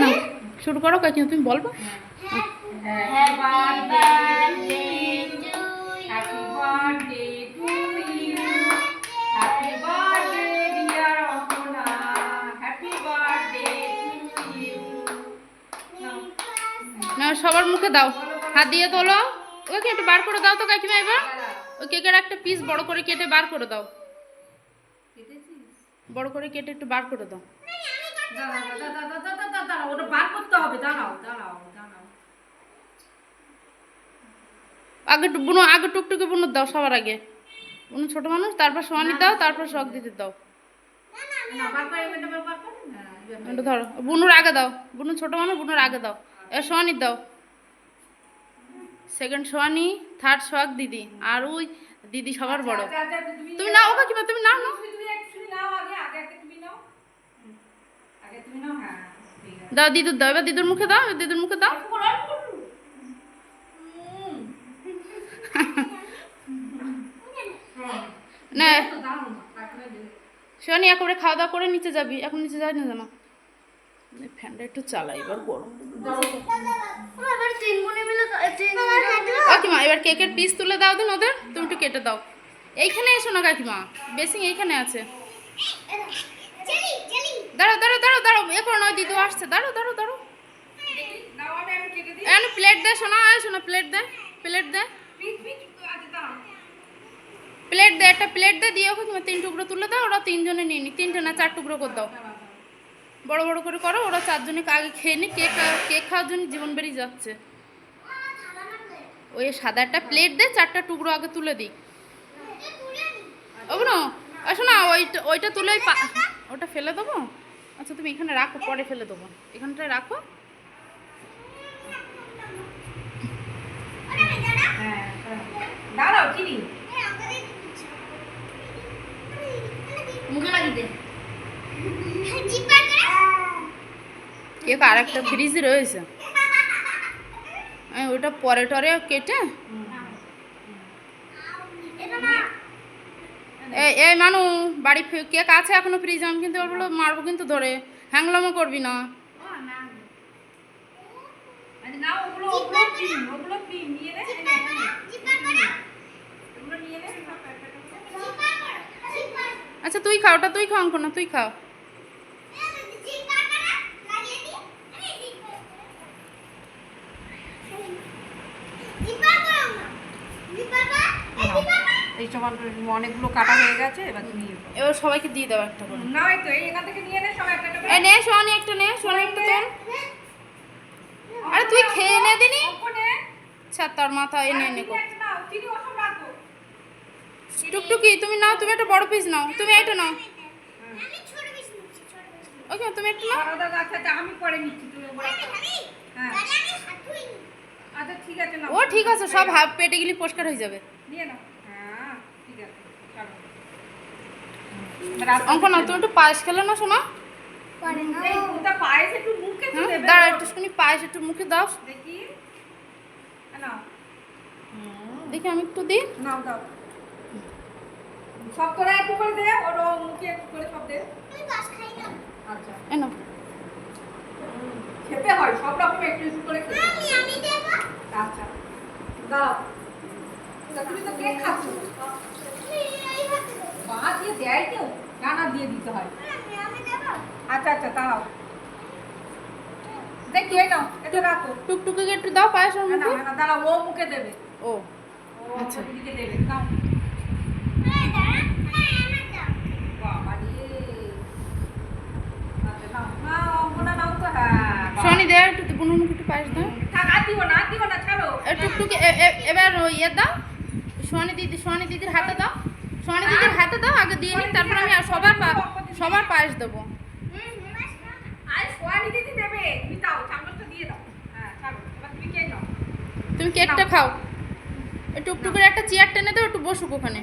না শুরু করো কাকিমা তুমি বলব। না সবার মুখে দাও। হাত দিয়ে তোলো। ওকে একটু বার করে দাও তো কাকিমা এবার। ওই কেকের একটা পিস বড় করে কেটে বার করে দাও। কেটেছিস? বড় করে কেটে একটু বার করে দাও। দাঁড়াও, দাঁড়াও, দাঁড়াও, দাঁড়াও, দাঁড়াও, দাঁড়াও, ওটা বার করতে হবে দাঁড়াও দাঁড়াও দাঁড়াও আগে বুনো আগে টুকটুকে বুনো দাও সবার আগে। বুনো ছোট মানুষ তারপর সোয়ানি দাও তারপর শখ দিতে দাও। হ্যাঁ ধরো বুনুর আগে দাও বুনু ছোট মানুষ বুনুর আগে দাও। এবার সোয়ানি দাও। সেকেন্ড সোয়ানি থার্ড সোহাগ দিদি আর ওই দিদি সবার বড়। আচ্ছা, আচ্ছা, তুমি নাও নাও না তুমি নাও আগে আগে আগে তুমি নাও। হুম। আগে তুমি নাও হ্যাঁ ঠিক আছে। দাও দিদুর দাও এবার দিদুর মুখে দাও দিদুর মুখে দাও। না তো দাও না, তারপরে দেবে। সোয়ানি একেবারে খাওয়া দাওয়া করে নিচে যাবি এখন নিচে যাই না এই ফ্যানটা একটু চালাই এবার গরম। এবার কেকের পিস তুলে দাও দিন ওদের। তুমি একটু কেটে দাও। এইখানে এসো না কাকিমা। বেসিং এইখানে আছে। দাঁড়াও দাঁড়াও দাঁড়াও দাঁড়াও। এ করো নয়, দিদু আসছে। আমি কেটে দিই। এনে প্লেট দে, শোনা আয় শোনা প্লেট দে প্লেট দে। প্লেট দে, একটা প্লেট দে দিয়ে ওকে তিন টুকরো তুলে দাও, ওরা তিনজনে নিয়ে নি। তিনটে না, চার টুকরো করে দাও। বড় বড় করে করো, ওরা চারজনে আগে খেয়ে নি। কেক কেক খাওয়ার জন্য জীবন বেরিয়ে যাচ্ছে। ওই সাদা একটা প্লেট দে চারটা টুকরো আগে তুলে দিই। ওগুলো আসো না ওইটা ওইটা তুলে ওটা ফেলে দেবো? আচ্ছা তুমি এখানে রাখো পরে ফেলে দেবো। এখানটায় রাখো। হ্যাঁ, দাঁড়াও। চিনি। মুখে লাগিয়ে দে। ফ্রিজে রয়েছে। ওটা পরে টরে কেটে? এই মানু বাড়ি কেক আছে এখনও ফ্রিজে? আমি কিন্তু ওগুলো মারবো কিন্তু ধরে। হ্যাংলামো করবি না। আচ্ছা, তুই খাও ওটা তুই খাও অঙ্ক না তুই খাও। এই সমান অনেকগুলো কাটা হয়ে গেছে এবার তুমি এবার সবাইকে দিয়ে দাও একটা করে। না তো এই এখান থেকে নিয়ে নে সবাই একটা করে। নে একটা একটা আরে তুই খেয়ে নে দিনি? অল্প আচ্ছা তোর মাথা এনে কর। টুকটুকি তুমি নাও তুমি একটা বড় পিস নাও। তুমি এটা নাও। ওকে তুমি একটা নাও। আচ্ছা, আমি পরে নিচ্ছি তুমি হ্যাঁ। আচ্ছা ঠিক আছে ও ঠিক আছে সব হাফ পেটে গেলে পরিষ্কার হয়ে যাবে। নিয়ে নাও হ্যাঁ ঠিক আছে চলো রাত- অঙ্ক না তুমি একটু পায়েস খেলে না শোনা হ্যাঁ দাঁড়া একটু শুনি পায়েস একটু মুখে দাও। দেখি। নাও দেখি আমি একটু দিই। নাও দাও। সব তোরা একটু করে দে ওর মুখে একটু করে সব দে। আচ্ছা। এ নাও। খেতে হয় সব রকম একটু একটু করে। আচ্ছা। দাও। তুমি তো কেক খাচ্ছ পা দিয়ে দেয় কেউ না না দিয়ে দিতে হয় আচ্ছা আচ্ছা দাঁড়াও দেখি এই নাও এটা রাখো। টুকটুকিকে একটু দাও পায়েস ওর না না মুখে দাঁড়াও ও মুখে দেবে। ও আচ্ছা। দিকে দেবে নাও রে। আচ্ছা হ্যাঁ একটু বুনুর মুখে একটু পায়েস দাও। টুকটুকি এবার ইয়ে দাও। দিদি দিদির হাতে দাও। দিদির হাতে দাও আগে দিয়ে তারপর আমি সবার সবার পায়েস দেবো আর সোয়ানি দিদি দেবে তুমি দাও চামচটা দিয়ে দাও হ্যাঁ ছাড়ো এবার তুমি কে নাও তুমি কেকটা খাও? টুকটুকের একটা চেয়ার টেনে দাও একটু বসুক ওখানে।